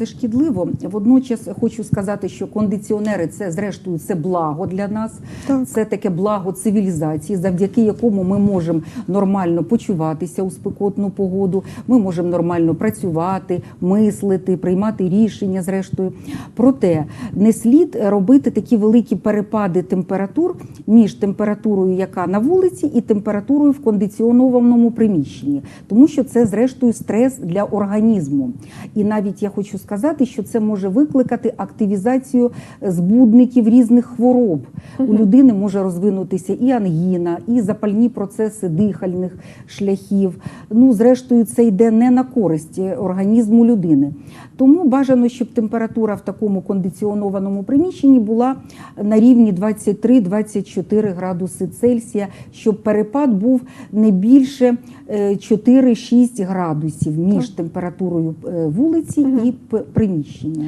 це шкідливо. Водночас хочу сказати, що кондиціонери це зрештою це благо для нас. Так. Це таке благо цивілізації, завдяки якому ми можемо нормально почуватися у спекотну погоду. Ми можемо нормально працювати, мислити, приймати рішення. Зрештою, проте не слід робити такі великі перепади температур між температурою, яка на вулиці, і температурою в кондиціонованому приміщенні, тому що це зрештою стрес для організму. І навіть я хочу сказати, що це може викликати активізацію збудників різних хвороб. У людини може розвинутися і ангіна, і запальні процеси дихальних шляхів. Ну, зрештою, це йде не на користь організму людини. Тому бажано, щоб температура в такому кондиціонованому приміщенні була на рівні 23-24 градуси Цельсія, щоб перепад був не більше е, 4-6 градусів між температурою е, вулиці і приміщення.